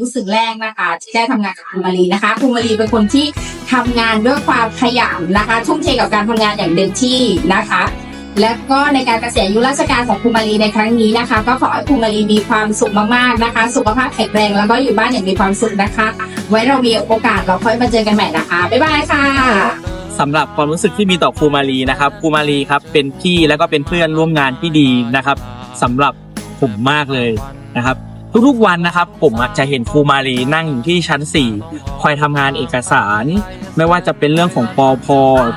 รู้สึกแรกนะคะ ที่ได้ทำงานกับครูมารีนะคะครูมารีเป็นคนที่ทำงานด้วยความขยันนะคะ ทุ่มเทกับการทำงานอย่างเต็มที่นะคะ และก็ในการเกษียณอายุราชการของครูมารีในครั้งนี้นะคะ ก็ขอให้ครูมารีมีความสุขมากๆนะคะ สุขภาพแข็งแรงแล้วก็อยู่บ้านอย่างมีความสุขนะคะ ไว้เรามีโอกาสเราค่อยมาเจอกันใหม่นะคะบ๊ายบายค่ะสำหรับความรู้สึกที่มีต่อครูมารีนะครับครูมารีครับเป็นพี่แล้วก็เป็นเพื่อนร่วมงานที่ดีนะครับสำหรับผมมากเลยนะครับ ทุกๆวันนะครับ ผมอาจจะเห็นครูมารีนั่งอยู่ที่ชั้น 4 คอยทำงานเอกสาร ไม่ว่าจะเป็นเรื่องของปอพ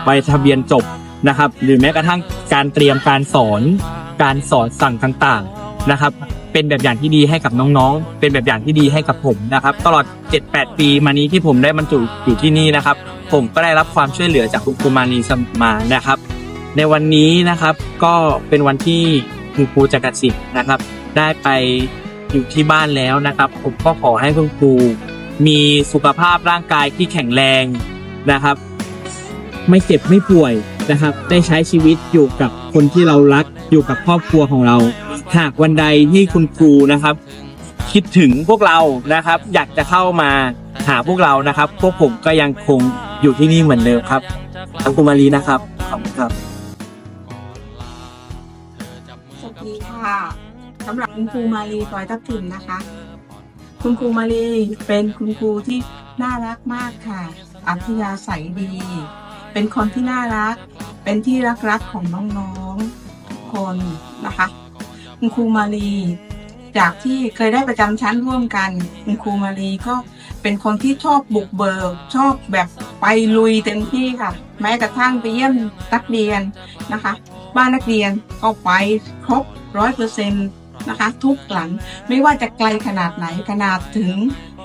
ใบทะเบียนจบนะครับ หรือแม้กระทั่งการเตรียมการสอน การสอนสั่งต่างๆนะครับ เป็นแบบอย่างที่ดีให้กับน้องๆ เป็นแบบอย่างที่ดีให้กับผมนะครับ ตลอด 7-8 ปีมานี้ที่ผมได้บรรจุอยู่ที่นี่นะครับ ผมก็ได้รับความช่วยเหลือจากคุณครูมารีสมอมานะครับ ในวันนี้นะครับก็เป็นวันที่คุณครูจักรสิทธิ์นะครับ ได้ไป อยู่ที่บ้านแล้วนะครับ ผมก็ขอให้คุณครูมีสุขภาพร่างกายที่แข็งแรงนะครับ ไม่เจ็บไม่ป่วยนะครับ ได้ใช้ชีวิตอยู่กับคนที่เรารักอยู่กับครอบครัวของเรา หากวันใดที่คุณครูนะครับ คิดถึงพวกเรานะครับ อยากจะเข้ามาหาพวกเรานะครับ พวกผมก็ยังคงอยู่ที่นี่เหมือนเดิมครับทางคุณมารีนะครับขอบคุณครับำหรับคุณครูมาลีปอยทับทิมนะคะ คุณครูมาลีเป็นคุณครูที่น่ารักมากค่ะ อัธยาศัยดี เป็นคนที่น่ารัก เป็นที่รักรักของน้องๆทุกคนนะคะ คุณครูมาลี จากที่เคยได้ประจำชั้นร่วมกัน คุณครูมาลีก็เป็นคนที่ชอบบุกเบิก ชอบแบบไปลุยเต็มที่ค่ะ แม้กระทั่งไปเยี่ยมนักเรียนนะคะ บ้านนักเรียนก็ไปครบร้อยเปอร์เซ็นต์ นะคะ ทุกหลังไม่ว่าจะไกลขนาดไหนขนาดถึง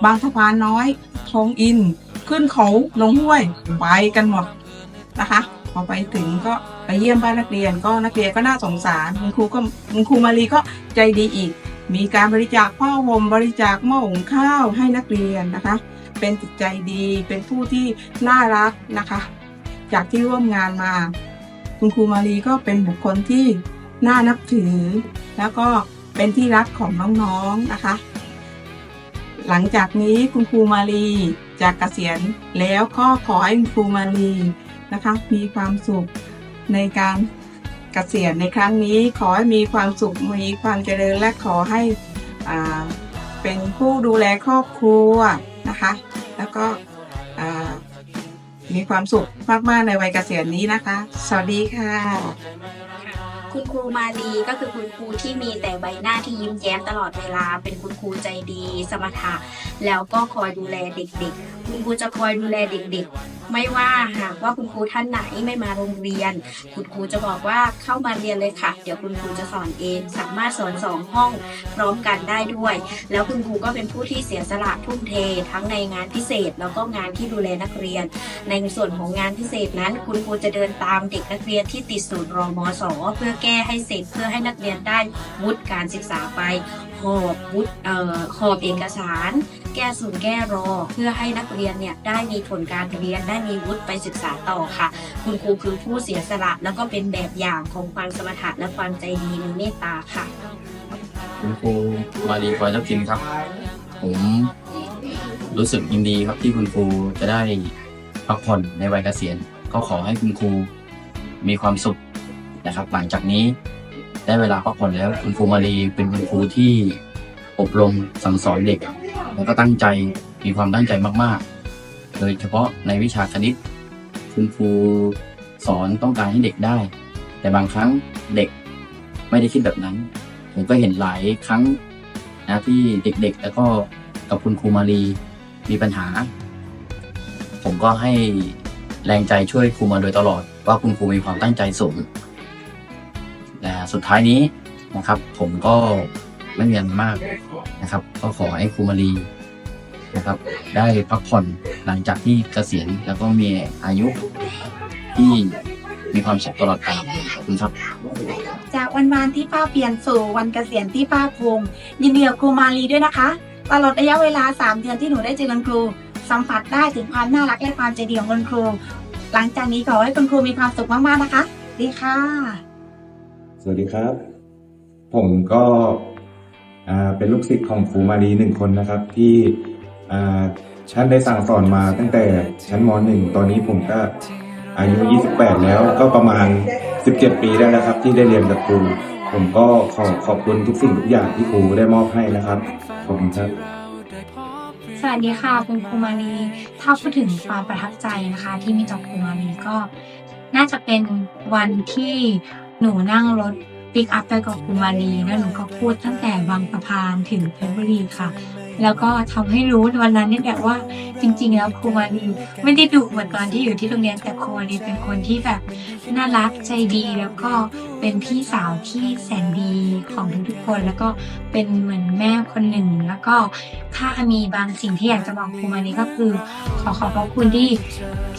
บางสะพานน้อยทองอิน ขึ้นเขาลงห้วยไปกันหมดนะคะพอไปถึงก็ไปเยี่ยมบ้านนักเรียนก็นักเรียนก็น่าสงสารคุณครูก็คุณครูมารีก็ใจดีอีก มีการบริจาคผ้าห่มบริจาคหม้อหุงข้าวให้นักเรียนนะคะ เป็นจิตใจดีเป็นผู้ที่น่ารักนะคะ จากที่ร่วมงานมา คุณครูมารีก็เป็นบุคคลที่น่านับถือแล้วก็ เป็นที่รักของน้องๆนะคะ หลังจากนี้คุณครูมารีจะเกษียณแล้วก็ขอให้คุณครูมารีนะคะ มีความสุขในการเกษียณในครั้งนี้ ขอให้มีความสุขมีความเจริญและขอให้อ่าเป็นผู้ดูแลครอบครัวนะคะ แล้วก็มีความสุขมาก ๆ ในวัยเกษียณนี้นะคะ สวัสดีค่ะ คุณครูมาลีก็คือคุณครูที่มีแต่ใบหน้าที่ยิ้มแย้มตลอดเวลา เป็นคุณครูใจดี สมถะ แล้วก็คอยดูแลเด็กๆ คุณครูจะคอยดูแลเด็กๆ ไม่ว่าหากว่าคุณครูท่านไหนไม่มาโรงเรียน คุณครูจะบอกว่าเข้ามาเรียนเลยค่ะ เดี๋ยวคุณครูจะสอนเอง สามารถสอนสองห้องพร้อมกันได้ด้วย แล้วคุณครูก็เป็นผู้ที่เสียสละทุ่มเท ทั้งในงานพิเศษ แล้วก็งานที่ดูแลนักเรียน ในส่วนของงานพิเศษนั้น คุณครูจะเดินตามเด็กนักเรียนที่ติดศูนย์รอมสเพื่อแก้ให้เสร็จเพื่อให้นักเรียนได้วุฒิการศึกษาไปหอบวุฒิเอ่อหอบเอกสาร แก้ศูนย์แก้รอ เพื่อให้นักเรียนเนี่ยได้มีผลการเรียนได้มีวุฒิไปศึกษาต่อค่ะ คุณครูคือผู้เสียสละแล้วก็เป็นแบบอย่างของความสมถะและความใจดีมีเมตตาค่ะ คุณครูมารีพลอยทับทิมครับ ผมรู้สึกยินดีครับที่คุณครูจะได้พักผ่อนในวัยเกษียณ ก็ขอให้คุณครูมีความสุขนะครับ หลังจากนี้ได้เวลาพักผ่อนแล้วคุณครูมารีเป็นคุณครูที่อบรมสั่งสอนเด็ก แล้วก็ตั้งใจมีความตั้งใจมากๆ โดยเฉพาะในวิชาคณิต คุณครูสอนต้องการให้เด็กได้ แต่บางครั้งเด็กไม่ได้คิดแบบนั้น ผมก็เห็นหลายครั้งนะที่เด็กๆ แล้วก็กับคุณครูมารีมีปัญหา ผมก็ให้แรงใจช่วยครูมาโดยตลอด ว่าคุณครูมีความตั้งใจสูงแต่สุดท้ายนี้นะครับ ผมก็ ไม่มีอะไรมากนะครับ ก็ขอให้ครูมารีนะครับ ได้พักผ่อนหลังจากที่เกษียณแล้วก็มีอายุที่มีความสุขตลอดกาลขอบคุณครับ จากวันวานที่ป้าเปลี่ยนสู่วันเกษียณที่ป้าภูมิยินดีกับครูมาลีด้วยนะคะ ตลอดระยะเวลา 3 เดือนที่หนูได้เจอคุณครู สัมผัสได้ถึงความน่ารักและความใจดีของคุณครู หลังจากนี้ขอให้คุณครูมีความสุขมากๆนะคะ ดีค่ะ สวัสดีครับ ผมก็อ่า เป็นลูกศิษย์ของครูมารีหนึ่งคนนะครับ ที่อ่าท่านได้สั่งสอนมาตั้งแต่ชั้นม .1 ตอนนี้ผมก็อายุ 28 แล้วก็ประมาณ 17 ปีได้แล้วครับ ที่ได้เรียนกับครู ผมก็ขอขอบคุณทุกสิ่งทุกอย่างที่ครูได้มอบให้นะครับ ขอบคุณครับ สวัสดีค่ะคุณครูมารีถ้าพูดถึงความประทับใจนะคะ ที่มีต่อครูมารีก็ น่าจะเป็นวันที่หนูนั่งรถ ปิกอัพไปกับครูมารีแล้วหนูก็พูดตั้งแต่บางสะพานถึงเพชรบุรีค่ะ แล้วก็ทำให้รู้วันนั้นนี่แหละว่า จริง ๆ แล้วครูมารีไม่ได้ดุเหมือนตอนที่อยู่ที่โรงเรียนแต่ครูมารีเป็นคนที่แบบน่ารักใจดีแล้วก็เป็นพี่สาวที่แสนดีของทุกๆคน แล้วก็เป็นเหมือนแม่คนหนึ่ง แล้วก็ถ้ามีบางสิ่งที่อยากจะบอกครูมารีก็คือ ขอขอบพระคุณที่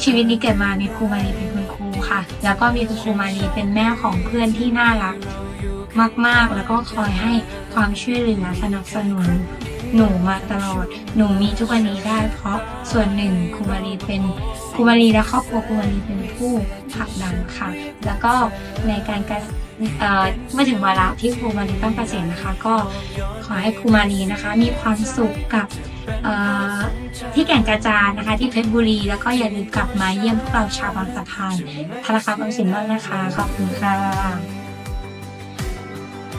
ชีวิตนี้เกิดมามีครูมารีเป็นคุณครูค่ะ แล้วก็มีคุณครูมารีเป็นแม่ของเพื่อนที่น่ารัก มากๆ แล้วก็คอยให้ความช่วยเหลือสนับสนุนหนูมาตลอด หนูมีทุกวันนี้ได้ เพราะส่วนหนึ่งครูมารีเป็นครูมารีและครอบครัวครูมารีเป็นผู้ผลักดันค่ะ แล้วก็ในการกษเอ่อเมื่อถึงวาระที่ครูมารีต้องเกษียณนะคะ ก็ขอให้ครูมารีนะคะ มีความสุขกับที่แก่งกระจานนะคะ ที่เพชรบุรี แล้วก็อย่าลืมกลับมาเยี่ยมพวกเราชาวบางสะพานธนาคารออมสินบ้างนะคะ ขอบคุณค่ะ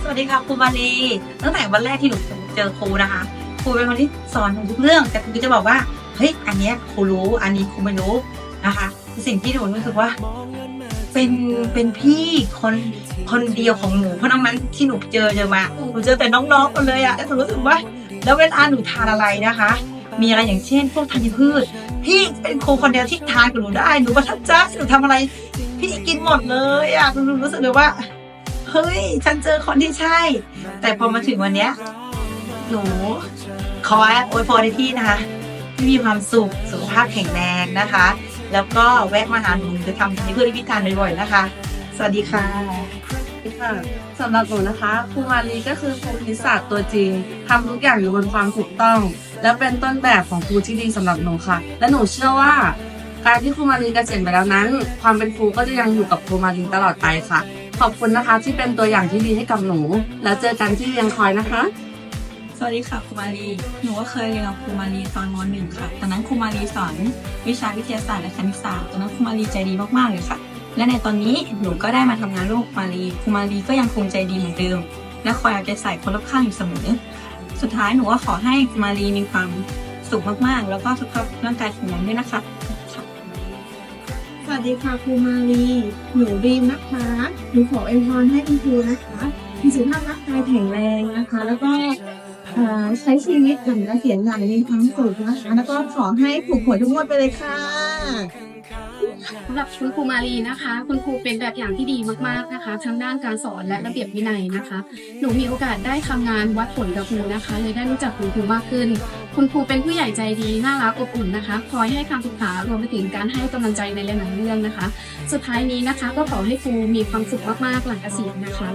วัสดีค่ะครูมาลีตั้งแต่วันแรกที่หนูเจอครูนะคะครูเป็นคนที่สอนหนูทุกเรื่อง แต่ครูจะบอกว่าเฮ้ยอันนี้ครูรู้ อันนี้ครูไม่รู้นะคะ สิ่งที่หนูรู้สึกว่า เป็นเป็นพี่คนคนเดียวของหนูเพราะน้องนั้นที่หนูเจอเจอมาหนูเจอแต่น้องๆกันเลยอะแล้วหนูรู้สึกว่า แล้วเวลาหนูทานอะไรนะคะ มีอะไรอย่างเช่น พวกธัญพืช พี่เป็นครูคนเดียวที่ทานกับหนูได้หนูประทับใจหนูทำอะไร พี่กินหมดเลยอะหนูรู้สึกเลยว่า เฮ้ย ฉันเจอคนที่ใช่ แต่พอมาถึงวันเนี้ยหนูขออวยพรในที่นะคะที่มีความสุขสุขภาพแข็งแรงนะคะ แล้วก็แวะมาหาหนูจะทำให้เพื่อนพิการบ่อยๆนะคะ สวัสดีค่ะค่ะสำหรับหนูนะคะครูมารีก็คือครูคณิศาสตัวจริงทำทุกอย่างอยู่บนความถูกต้อง และเป็นต้นแบบของครูที่ดีสำหรับหนูค่ะ และหนูเชื่อว่า การที่ครูมารีเกษียณไปแล้วนั้น ความเป็นครูก็จะยังอยู่กับครูมารีตลอดไปค่ะ ขอบคุณนะคะที่เป็นตัวอย่างที่ดีให้กับหนู แล้วเจอกันที่เรียนคอยนะคะ สวัสดีค่ะครูมารีหนูก็เคยเรียนกับครูมารีตอนมหนึ่งค่ะตอนนั้นครูมารีสอนวิชาวิทยาศาสตร์และคณิตศาสตร์ตอนนั้นครูมารีใจดีมากๆเลยค่ะ และในตอนนี้หนูก็ได้มาทำงานร่วมครูมารีครูมารีก็ยังคงใจดีเหมือนเดิม และคอยเอาใจใส่คนรอบข้างอยู่เสมอ สุดท้ายหนูก็ขอให้ครูมารีมีความสุขมากๆ แล้วก็สุขภาพร่างกายแข็งแรงด้วยนะคะ วัสดีค่ะครูมาลีหนูรีมนะคะหนูขออวยพรให้คุณครูนะคะมีสุขภาพร่างกายแข็งแรงนะคะ แล้วก็ใช้ชีวิตหลังเกษียณอย่างมีความสุขนะคะแล้วก็ขอให้ถูกหวทุกงวดไปเลยค่ะสำหรับคุณครูมารีนะคะ คุณครูเป็นแบบอย่างที่ดีมากๆนะคะ ทั้งด้านการสอนและระเบียบวินัยนะคะ หนูมีโอกาสได้ทำงานวัดผลกับครูนะคะเลยได้รู้จักคุณครูมากขึ้น คุณครูเป็นผู้ใหญ่ใจดีน่ารักอบอุ่นนะคะ คอยให้คำปรึกษารวมไปถึงการให้กำลังใจในหลายๆเรื่องนะคะ สุดท้ายนี้นะคะ ก็ขอให้ครูมีความสุขมากๆหลังเกษียณนะคะ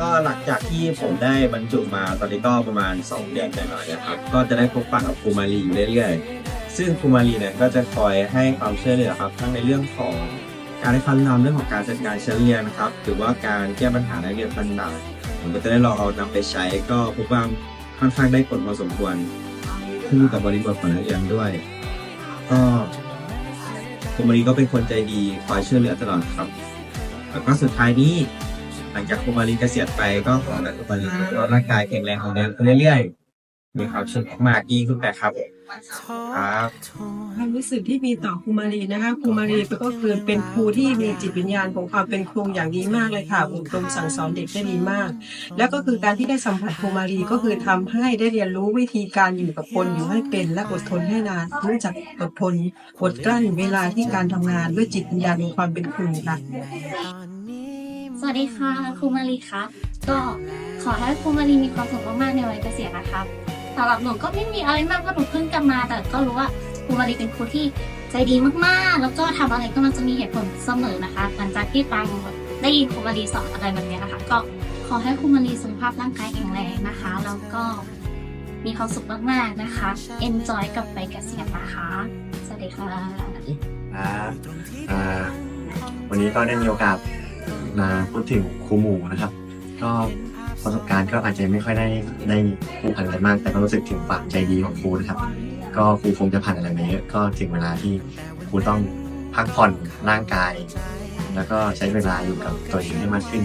ก็หลังจากที่ผมได้บรรจุมาตอนนี้ก็ประมาณ 2 เดือนหน่อยๆนะครับ ก็จะได้พบปะกับครูมารีอยู่เรื่อยๆ ซึ่งครูมารีเนี่ยก็จะคอยให้ความช่วยเหลือครับทั้งในเรื่องของการให้คำแนะนำเรื่องของการจัดการชั้นเรียนนะครับ หรือว่าการแก้ปัญหาในเรียนต่างๆผมก็จะได้ลองเอานำไปใช้ก็พบว่า ค่อนข้างได้ผลพอสมควรขึ้นอยู่กับบริบทของนักเรียนด้วย ก็ครูมารีก็เป็นคนใจดีคอยช่วยเหลือตลอดครับ แล้วก็สุดท้ายนี้ หลังจากครูมารีเกษียณไปก็ขอให้ครูมารีร่างกายแข็งแรงของเดิมขึ้นเรื่อยๆ มีความสุขมากยิ่งขึ้นไปครับครับความรู้สึกที่มีต่อครูมารีนะคะครูมารีก็คือเป็นครูที่มีจิตวิญญาณของความเป็นครูอย่างดีมากเลยค่ะอบรมสั่งสอนเด็กได้ดีมาก แล้วก็คือการที่ได้สัมผัสครูมารีก็คือทำให้ได้เรียนรู้วิธีการอยู่กับคนอยู่ให้เป็น และอดทนให้นานรู้จักอดทนอดกลั้นเวลาที่การทำงานด้วยจิตวิญญาณของความเป็นครูค่ะสวัสดีค่ะครูมารีคะก็ขอให้ครูมารีมีความสุขมากๆในวัยเกษียณนะครับ สำหรับหนูก็ไม่มีอะไรมากเพราะหนูเพิ่งกลับมา แต่ก็รู้ว่าครูมารีเป็นครูที่ใจดีมากๆ แล้วก็ทำอะไรก็มันจะมีเหตุผลเสมอนะคะ หลังจากที่ฟังได้ยินครูมารีสอนอะไรแบบนี้นะคะ ก็ขอให้ครูมารีสุขภาพร่างกายแข็งแรงนะคะ แล้วก็มีความสุขมากๆนะคะ enjoy กับไปกับเกษียณนะคะ สวัสดีค่ะครับวันนี้ก็ได้มีโอกาสมาพูดถึงครูหมูนะครับ ก็ ประสบการณ์ก็อาจจะไม่ค่อยได้ได้ผูกพันอะไรมาก แต่ก็รู้สึกถึงความใจดีของครูนะครับ ก็ครูคงจะผ่านอะไรมาเยอะก็ถึงเวลาที่ครูต้องพักผ่อนร่างกาย แล้วก็ใช้เวลาอยู่กับตัวเองให้มากขึ้น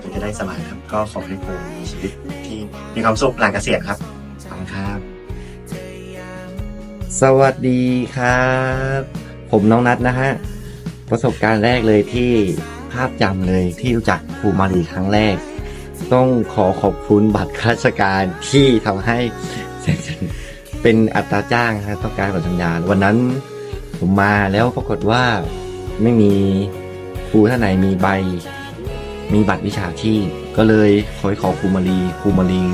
ถึงจะได้สบายครับ ก็ขอให้ครูมีชีวิตที่มีความสุขหลังเกษียณครับขอบคุณครับ สวัสดีครับ ผมน้องนัทนะฮะประสบการณ์แรกเลยที่ภาพจำเลยที่รู้จักครูมารีครั้งแรก ต้องขอขอบคุณบัตรข้าราชการที่ทำให้เป็นอัตราจ้างนะต้องการบัตรสัญาณวันนั้นผมมาแล้วปรากฏว่าไม่มีครูท่านไหนมีใบ มีบัตรวิชาชีพก็เลยขอขอครูมารีครูมารี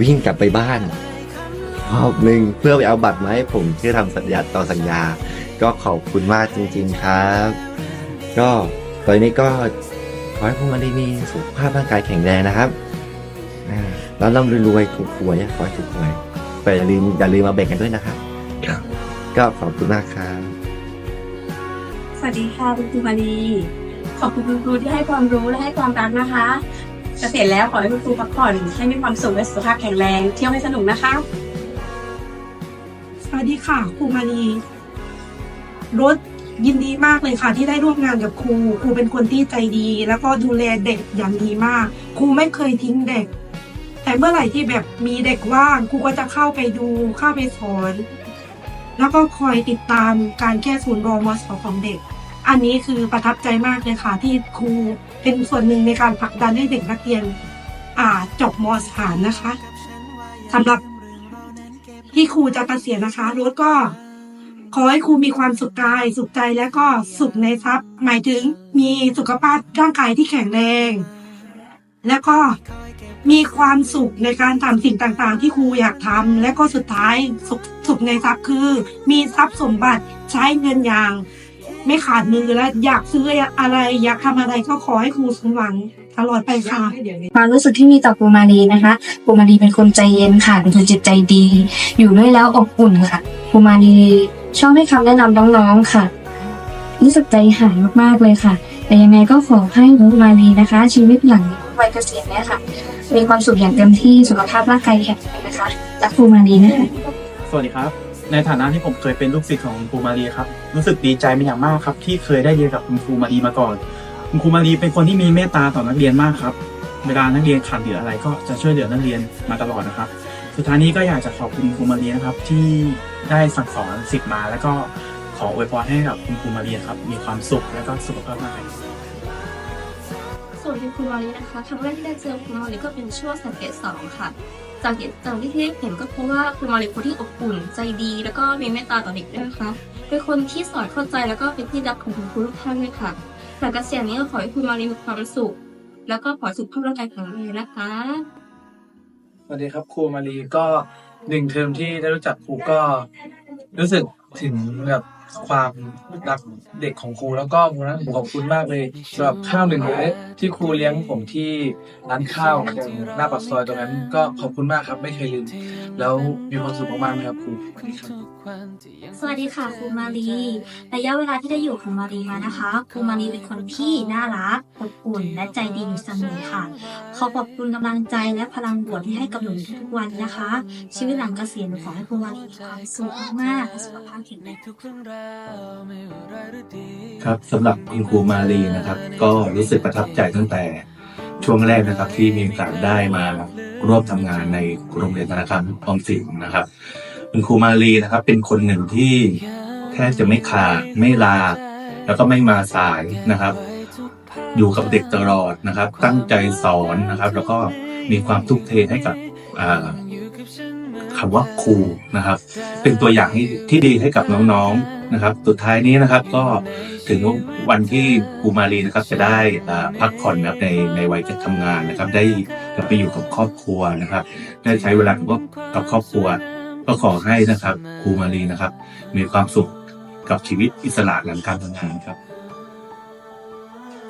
วิ่งกลับไปบ้านรอบหนึ่งเพื่อไปเอาบัตรมาให้ผมเพื่อทำสัญญาต่อสัญญา ก็ขอบคุณมากจริง ๆครับ ก็ตอนนี้ก็ ขอให้พวกมันได้มีสุขภาพร่างกายแข็งแรงนะครับอ่าแล้วร่ำรวยๆถูกหวยขอให้ถูกหวยแต่อย่าลืมอย่าลืมมาแบ่งกันด้วยนะครับครับก็ขอบคุณมากครับสวัสดีค่ะคุณครูมารีขอบคุณคุณครูที่ให้ความรู้และให้ความรักนะคะเกษียณแล้วขอให้คุณครูพักผ่อนให้มีความสุขและสุขภาพแข็งแรง เที่ยวให้สนุกนะคะสวัสดีค่ะครูมารีรถ ยินดีมากเลยค่ะที่ได้ร่วมงานกับครู ครูเป็นคนที่ใจดี แล้วก็ดูแลเด็กอย่างดีมาก ครูไม่เคยทิ้งเด็ก แต่เมื่อไหร่ที่แบบมีเด็กว่างครูก็จะเข้าไปดูเข้าไปสอน แล้วก็คอยติดตามการแก้ศูนย์รอมอสของเด็ก อันนี้คือประทับใจมากเลยค่ะที่ครูเป็นส่วนหนึ่งในการผลักดันให้เด็กนักเรียนอ่าจบมอสามนะคะสำหรับที่ครูจะเกษียณนะคะรถก็ ขอให้ครูมีความสุขกาย สุขใจและก็สุขในทรัพย์ หมายถึงมีสุขภาพร่างกายที่แข็งแรง และก็มีความสุขในการทำสิ่งต่างๆ ที่ครูอยากทำและก็สุดท้ายสุขสุขในทรัพย์คือ มีทรัพย์สมบัติใช้เงินอย่าง ไม่ขาดมือและอยากซื้ออะไร อยากทำอะไรก็ขอให้ครูสมหวังตลอดไปค่ะความรู้สึกที่มีต่อปูมารีนะคะปูมารีเป็นคนใจเย็นค่ะเป็นคนจิตใจดี อยู่ด้วยแล้วอบอุ่นค่ะปูมารี ชอบให้คำแนะนำน้องๆค่ะ รู้สึกใจหายมากๆเลยค่ะ แต่ยังไงก็ขอให้ปูมารีนะคะ ชีวิตหลังวัยเกษียณเนี่ยค่ะ มีความสุขอย่างเต็มที่สุขภาพร่างกายแข็งแรงนะคะรักปูมารีนะคะสวัสดีครับ ในฐานะที่ผมเคยเป็นลูกศิษย์ของคุณครูมารีครับ รู้สึกดีใจเป็นอย่างมากครับ ที่เคยได้เรียนกับคุณครูมารีมาก่อน คุณครูมารีเป็นคนที่มีเมตตาต่อนักเรียนมากครับ เวลานักเรียนขาดเหลืออะไรก็จะช่วยเหลือนักเรียนมาตลอดนะครับ สุดท้ายนี้ก็อยากจะขอบคุณครูมารีนะครับที่ ได้สั่งสอนศิษย์มา แล้วก็ขออวยพรให้กับคุณครูมารีครับ มีความสุขและก็สุขภาพร่างกายส่วนคุณครูมาลีนะคะครั้งแรกที่ได้เจอคุณมาลีก็เป็นช่วงสังเกตสองค่ะ จากเหตุจากที่ได้เห็นก็เพราะว่าคุณมาลีเป็นคนที่อบอุ่นใจดีแล้วก็มีเมตตาต่อเด็กด้วยนะคะเป็นคนที่สอนเข้าใจแล้วก็เป็นที่รักของคุณครูทุกท่านเลยค่ะหลังเกษียณนี้ก็ขอให้คุณมาลีมีความสุขแล้วก็ขอให้สุขภาพร่างกายแข็งแรงนะคะสวัสดีครับครูมารีก็ หนึ่งเทอมที่ได้รู้จักครูก็รู้สึกถึงแบบ ความรักเด็กของครูแล้วก็วันนั้นผมขอบคุณมากเลยสำหรับข้าวหนึ่งมื้อที่ครูเลี้ยงผมที่ร้านข้าวหน้าปากซอยตรงนั้นก็ขอบคุณมากครับไม่เคยลืมแล้วมีความสุขมากๆนะครับครูสวัสดีค่ะครูมารีระยะเวลาที่ได้อยู่ของมารีมานะคะครูมารีเป็นคนที่น่ารักอบอุ่นและใจดีอยู่เสมอค่ะ ขอขอบคุณกำลังใจและพลังบวกที่ให้กับหนูทุกวันนะคะ ชีวิตหลังเกษียณขอให้ครูมารีมีความสุขมากๆและสุขภาพแข็งแรงครับสำหรับคุณครูมาลีนะครับ ก็รู้สึกประทับใจตั้งแต่ช่วงแรกนะครับ ที่มีโอกาสได้มาร่วมทำงานในโรงเรียนธนาคารออมสินนะครับ คุณครูมาลีนะครับ เป็นคนหนึ่งที่แทบจะไม่ขาดไม่ลา แล้วก็ไม่มาสายนะครับ อยู่กับเด็กตลอดนะครับ ตั้งใจสอนนะครับ แล้วก็มีความทุ่มเทให้กับคำว่าครูนะครับ เป็นตัวอย่างที่ที่ดีให้กับน้องๆ นะครับ สุดท้ายนี้นะครับก็ถึงวันที่ครูมารีนะครับจะได้พักผ่อนนะครับในในวัยจะทำงานนะครับ ได้ไปอยู่กับครอบครัวนะครับ ได้ใช้เวลากับกับครอบครัว ก็ขอให้นะครับครูมารีนะครับ มีความสุขกับชีวิตอิสระหลังการทำงานครับ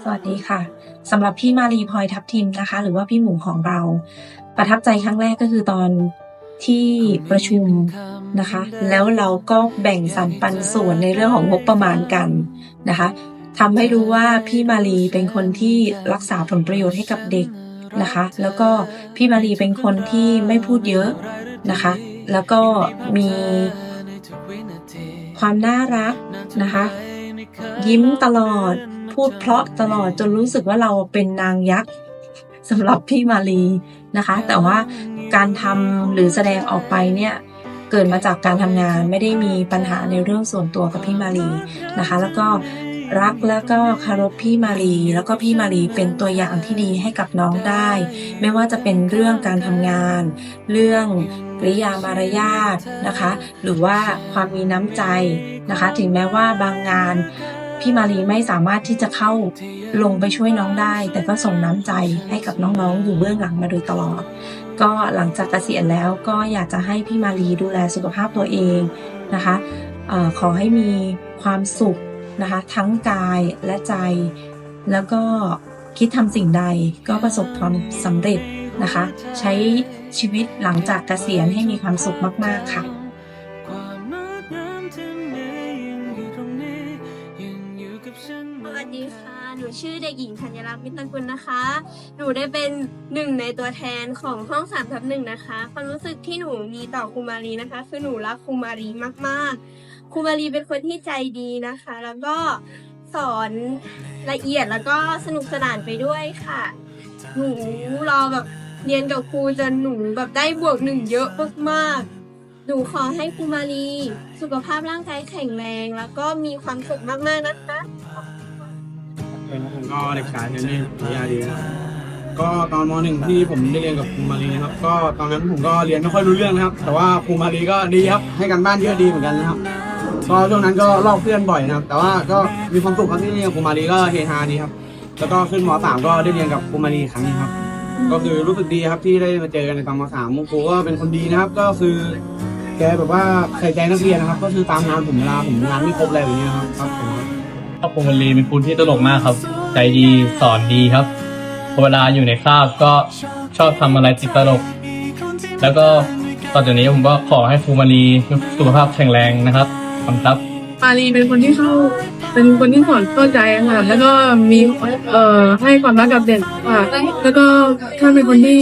สวัสดีค่ะสำหรับพี่มารีพลอยทับทิมนะคะ หรือว่าพี่หมูของเรา ประทับใจครั้งแรกก็คือตอน ที่ประชุมนะคะ แล้วเราก็แบ่งสรรปันส่วนในเรื่องของงบประมาณกันนะคะทำให้รู้ว่าพี่มารีเป็นคนที่รักษาผลประโยชน์ให้กับเด็กนะคะ แล้วก็พี่มารีเป็นคนที่ไม่พูดเยอะนะคะ แล้วก็มีความน่ารักนะคะ ยิ้มตลอดพูดเพราะตลอดจนรู้สึกว่าเราเป็นนางยักษ์สำหรับพี่มารี นะคะ แต่ว่าการทำหรือแสดงออกไปเนี่ยเกิดมาจากการทำงานไม่ได้มีปัญหาในเรื่องส่วนตัวกับพี่มารีนะคะ แล้วก็รักแล้วก็เคารพพี่มารีแล้วก็พี่มารีเป็นตัวอย่างที่ดีให้กับน้องได้ ไม่ว่าจะเป็นเรื่องการทำงาน เรื่องกริยามารยาทนะคะ หรือว่าความมีน้ำใจนะคะ ถึงแม้ว่าบางงาน พี่มารีไม่สามารถที่จะเข้าลงไปช่วยน้องได้ แต่ก็ส่งน้ำใจให้กับน้องๆ อยู่เบื้องหลังมาโดยตลอด ก็หลังจากเกษียณแล้วก็อยากจะให้พี่มารีดูแลสุขภาพตัวเองนะคะออขอให้มีความสุขนะคะทั้งกายและใจ แล้วก็คิดทำสิ่งใดก็ประสบความสำเร็จนะคะ ใช้ชีวิตหลังจากเกษียณให้มีความสุขมาก ๆ ค่ะ หญิงธัญรัตน์มิตรกุลนะคะ หนูได้เป็นหนึ่งในตัวแทนของห้องสามทับหนึ่งนะคะ ความรู้สึกที่หนูมีต่อครูมารีนะคะ คือหนูรักครูมารีมากๆ ครูมารีเป็นคนที่ใจดีนะคะ แล้วก็สอนละเอียดแล้วก็สนุกสนานไปด้วยค่ะ หนูรอแบบเรียนกับครูจนหนูแบบได้บวกหนึ่งเยอะมากๆหนูขอให้ครูมารีสุขภาพร่างกายแข็งแรง แล้วก็มีความสุขมาก ๆ นะคะ ก็เด็กชายเทนนี่ปริยาดีนะครับก็ตอนมหนึ่งที่ผมได้เรียนกับครูมารีนะครับ ก็ตอนนั้นผมก็เรียนไม่ค่อยรู้เรื่องนะครับ แต่ว่าครูมารีก็ดีครับให้กันบ้านเยอะดีเหมือนกันนะครับก็ช่วงนั้นก็ลอกเพื่อนบ่อยนะครับ แต่ว่าก็มีความสุขครับที่เรียนกับครูมารีก็เฮฮาดีครับ แล้วก็ขึ้นมสามก็ได้เรียนกับครูมารีครั้งนึงครับ ก็คือรู้สึกดีครับที่ได้มาเจอกันในตอนมสามครูก็เป็นคนดีนะครับ ก็คือแกแบบว่าใส่ใจนักเรียนนะครับ ก็คือตามงานผมเวลาผมงานไม่ครบอะไรแบบเนี้ยครับครับผม ครอบครัวมันลีเป็นครูที่ตลกมากครับ ใจดีสอนดีครับ เวลาอยู่ในคาบก็ชอบทำอะไรติดตลก แล้วก็ต่อจากนี้ผมก็ขอให้ครูมารีสุขภาพแข็งแรงนะครับขอบคุณครับมารีเป็นคนที่เข้าเป็นคนที่สอนเข้าใจค่ะแล้วก็มีเอ่อให้ความรักกับเด็กค่ะ แล้วก็ท่านเป็นคนที่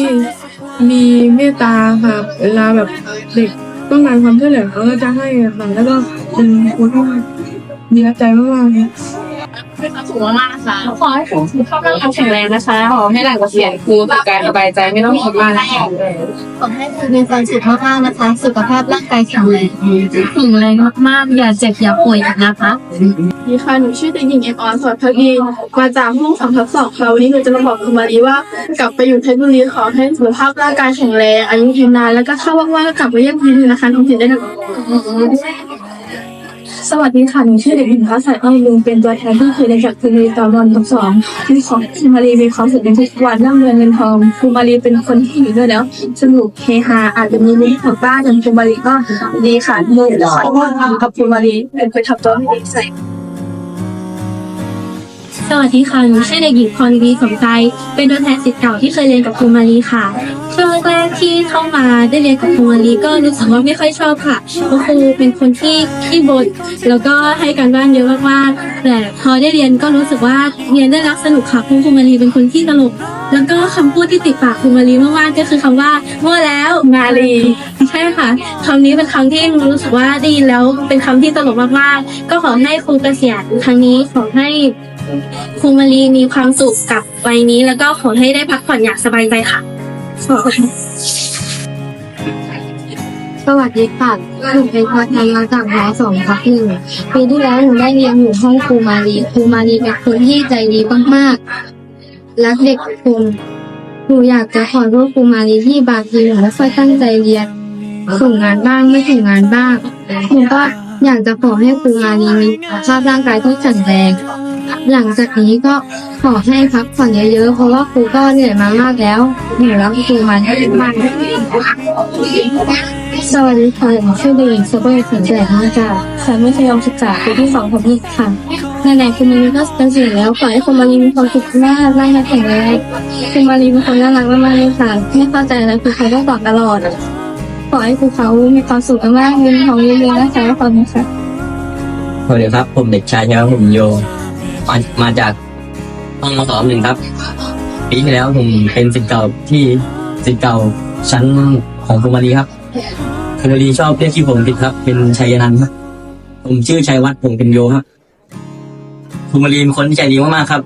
มีเมตตาค่ะ เวลาแบบเด็กต้องการความช่วยเหลือเขาก็จะให้ค่ะแล้วก็เป็นคนที่ มีน้ำใจมากๆค่ะสูงมากค่ะขอให้ผมสุขภาพร่างกายแข็งแรงนะคะขอให้หลังเกษียณครูสุขกายสบายใจไม่ต้องคิดมากนะคะขอให้คุณมีความสุขมากๆนะคะ สุขภาพร่างกายแข็งแรงแข็งแรงมากๆอย่าเจ็บอย่าป่วยนะคะดีค่ะหนูชื่อเด็กหญิงเอ็มออนสอดพักดีมาจากห้องสามทับสองค่ะวันนี้หนูจะมาบอกคุณมารีว่ากลับไปอยู่เพชรบุรีขอให้สุขภาพร่างกายแข็งแรงอายุยืนนานแล้วก็ถ้าว่างๆก็กลับไปเยี่ยมทีนึงนะคะน้องถินได้นะคะ สวัสดีค่ะหนูชื่อเด็กหญิงฟ้าใสอ้อมลุงเป็นตัวแทนที่เคยได้จากคุณมารีตอนวันทับสองที่ขอให้คุณมารีมีความสุขในทุกวันร่ำรวยเงินทองคุณมารีเป็นคนที่อยู่ด้วยแล้วสนุกเฮฮาอาจจะมีนิดของบ้านจนคุณมารีก็ดีค่ะที่ขอว่ากับคุณมารีเป็นคนทำตัวให้ดีใส่สวัสดีค่ะหนูชื่อเด็กหญิงพรดีสมใจเป็นตัวแทนศิษย์เก่าที่เคยเรียนกับครูมารีค่ะ ช่วงแรกๆที่เข้ามาได้เรียนกับครูมารีก็รู้สึกว่าไม่ค่อยชอบค่ะเพราะครูเป็นคนที่ขี้บ่นแล้วก็ให้การบ้านเยอะมากๆแต่พอได้เรียนก็รู้สึกว่าเรียนได้รับสนุกค่ะครูครูมารีเป็นคนที่ตลก แล้วก็คำพูดที่ติดปากครูมารีมากๆก็คือคำว่ามั่แล้วมารี ใช่ค่ะคำนี้เป็นคำที่รู้สึกว่าได้ยินแล้วเป็นคำที่ตลกมากๆ ก็ขอให้ครูเกษียณครั้งนี้ขอให้ครูมารีมีความสุขกับวัยนี้ แล้วก็ขอให้ได้พักผ่อนอย่างสบายใจค่ะ สวัสดีค่ะหนูเป็นตัวแทนจากมสองทับหนึ่งปีที่แล้วหนูได้เรียนอยู่ห้องครูมารีครูมารีเป็นคนที่ใจดีมากๆรักเด็กทุกคนหนูอยากจะขอโทษครูมารีที่บางทีหนูไม่ค่อยตั้งใจเรียนส่งงานบ้างไม่ถึงงานบ้างหนูก็อยากจะขอให้ครูมารีมีสภาพร่างกายที่แข็งแรง หลังจากนี้ก็ขอให้พักผ่อนเยอะๆ เพราะว่าครูก็เหนื่อยมามากแล้วเหนูรักครูมากมากสวัสดีค่ะหนูชื่อเด็กหญิงสเปอร์สินแสงมาจากสายมัธยมศึกษาปีที่สองของพี่ค่ะไหนคุณมารีก็เกษียณแล้วขอให้คุณมารีมีความสุขมากร่างกายแข็งแรงคุณมารีเป็นคนน่ารักมากๆเลยค่ะไม่เข้าใจอะไรคือเขาก็บอกตลอดขอให้ครูเขามีความสุขมากๆเงินทองเยอะๆนะคะขอบคุณค่ะสวัสดีครับ ผมเด็กชายยาหุ่มโย มามาจากห้องมสองหนึ่งครับปีที่แล้วผมเป็นศิษย์เก่าที่ศิษย์เก่าชั้นของครูมารีครับครูมารีชอบเรียกชื่อผมผิดครับ เป็นชัยนันท์ครับผมชื่อชัยวัฒน์ผมเป็นโยครับครูมารีเป็นคนที่ใจดีมากๆครับ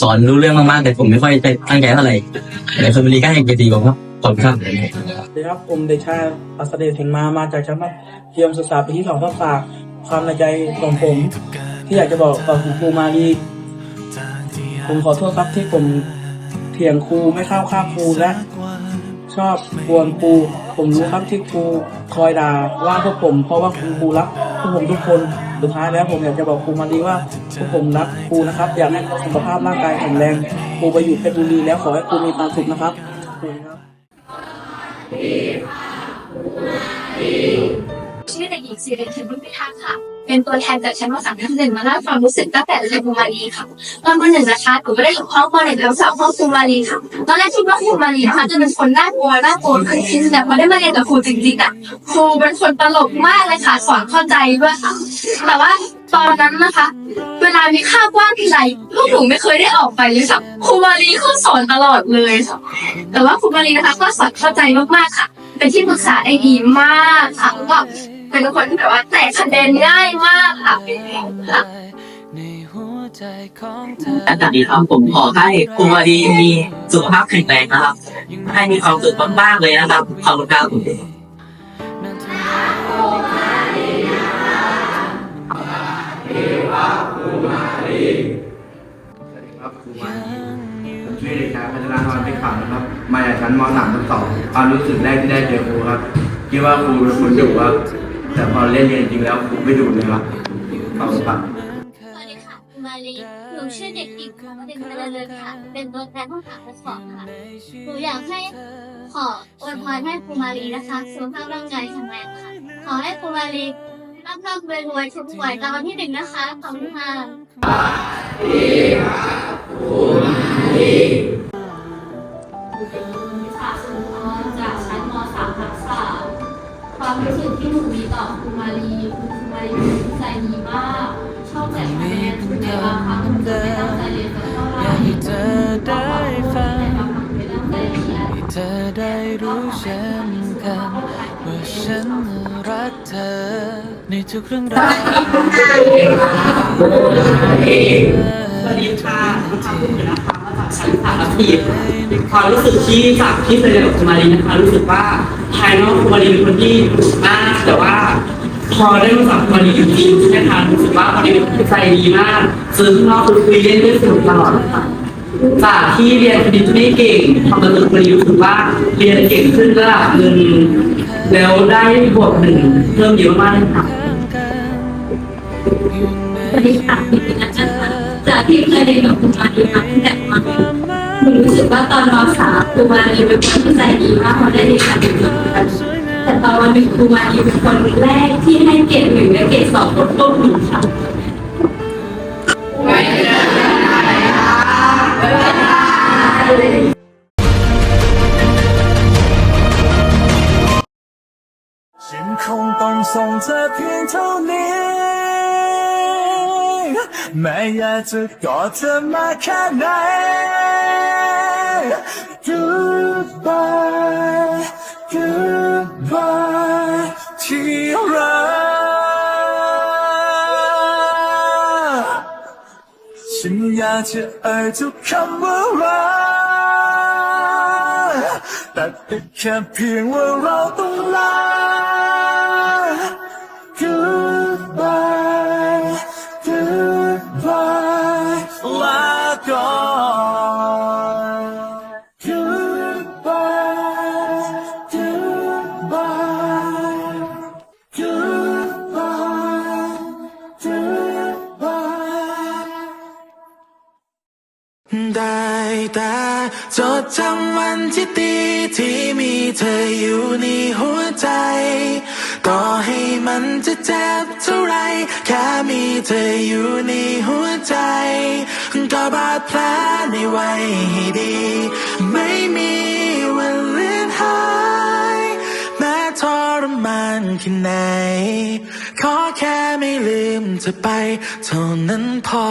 สอนรู้เรื่องมากๆแต่ผมไม่ค่อยไปตั้งใจเท่าไหร่แต่ครูมารีก็ให้เกียรติผมครับขอบคุณครับสวัสดีครับผมเดชายอัสเดชเห็นมามาจากชั้นมัธยมศึกษาปีที่สองทับฝากความในใจของผม ที่อยากจะบอกกับคุณครูมาดีผมขอโทษครับที่ผมเถียงครูไม่เข้าข้างครูและชอบกวนครูผมรู้ครับที่ครูคอยด่าว่าพวกผม เพราะว่าคุณครูรักพวกผมทุกคนสุดท้ายแล้วผมอยากจะบอกครูมาดีว่าพวกผมรักครูนะครับ อยากให้สุขภาพร่างกายแข็งแรงครูไปอยู่เพชรบุรีแล้วขอให้ครูมีความสุขนะครับขอบคุณครับชื่อเด็กหญิงสิริเทพบุญพิทักษ์ค่ะ เป็นตัวแทนจากชั้นมสามทับหนึ่งมาเล่าความรู้สึกตั้งแต่เรียนครูมารีค่ะตอนมหนึ่งนะคะหนูก็ได้อยู่ห้องมหนึ่งแล้วสองห้องครูมารีค่ะตอนแรกคิดว่าครูมารีนะคะจะเป็นคนน่ากลัวน่ากลัวคือคิดแต่พอได้มาเรียนกับครูจริงๆอะครูเป็นคนตลกมากเลยค่ะสอนเข้าใจด้วยค่ะแต่ว่าตอนนั้นนะคะ เวลามีค่าบว่างทีไรพวกหนูไม่เคยได้ออกไปเลยค่ะครูมารีก็สอนตลอดเลยค่ะแต่ว่าครูมารีนะคะก็สอนเข้าใจมากๆค่ะ เป็นที่ปรึกษาได้ดีมากค่ะก็ เป็นคนที่แบบว่าแตกคะแนนง่ายมากค่ะค่ะสวัสดีครับผมขอให้ครูมาดีมีสุขภาพแข็งแรงนะครับ ให้มีความสุขมากๆเลยนะครับขอบคุณครับครับครูมาผมชื่อเด็กชายพัชรานนท์พิขำนะครับ มาจากชั้นม .3 ทับสองความรู้สึกแรกที่ได้เจอครูครับ คิดว่าครูเป็นคนดุครับ แต่พอเล่นเรียนจริงแล้วครูไม่ดุเลยครับขอบคุณครับสวัสดีค่ะคุณมาลีหนูชื่อเด็กหญิงคำว่าเด็กเจริญค่ะ เป็นตัวแทนห้องขังและสอบค่ะ หนูอยากให้ขออวยพรให้ครูมาลีนะคะสุขภาพร่างกายแข็งแรงค่ะ ขอให้ครูมาลีร่ำร่ำรวยรวยถูกหวยรางวัลที่หนึ่งนะคะขอบคุณค่ะค่ะสุ ความรู้สึกที่หนูมีต่อครูมาลีคือครูมาลีใจดีมาก ชอบแจกคะแนนถึงแม้บางครั้งหนูไม่ตั้งใจเรียนสักเท่าไหร่เธอได้ฟังแต่บางครั้งไม่ตั้งใจเรียน เธอได้รู้เช่นกันว่าฉันรักเธอในทุกเรื่องราวสวัสดีค่ะ ชั้นสามทับสี่ความรู้สึกที่จากที่เคยเรียนกับคุณมารีนะคะรู้สึกว่าภายนอกคุณมารีเป็นคนที่ดุมากแต่ว่าพอได้รู้จักคุณมารีจริงๆใช่ไหมคะรู้สึกว่าคุณมารีเป็นคนใจดีมากซื้อข้างนอกคือคุยเล่นด้วยสนุกตลอดค่ะจากที่เรียนคณิตไม่เก่งทำมาจนคุณมารีรู้สึกว่าเรียนเก่งขึ้นระดับหนึ่งแล้วได้บวกหนึ่งเพิ่มเยอะมากเลยค่ะสวัสดีค่ะพี่ปินั ที่เคยเรียนกับครูมาดีมาตั้งแต่ม .1 หนูรู้สึกว่าตอนม .3 ครูมาดีเป็นคนที่ใจดีมากพอได้เรียนกับหนูกันแต่ตอนวันหนึ่งครูมาดีเป็นคนแรกที่ให้เกรดหนึ่งและเกรดสองกับพวกหนูค่ะ แม้อยากจะกอดเธอมาแค่ไหน Goodbye Goodbye ที่รักฉันอยากจะเอ่ยทุกคำว่ารักแต่ติดแค่เพียงว่าเราต้องลา ก่อน Goodbye Goodbye Goodbye Goodbye ได้แต่จดจำวันที่ดีที่มีเธออยู่ในหัวใจ ต่อให้มันจะเจ็บ เท่าไรแค่มีเธออยู่ในหัวใจ ก็บาดแผลในไว้ให้ดี ไม่มีวันเลือนหายแม้ทรมานแค่ไหน ขอแค่ไม่ลืมเธอไป เท่านั้นพอ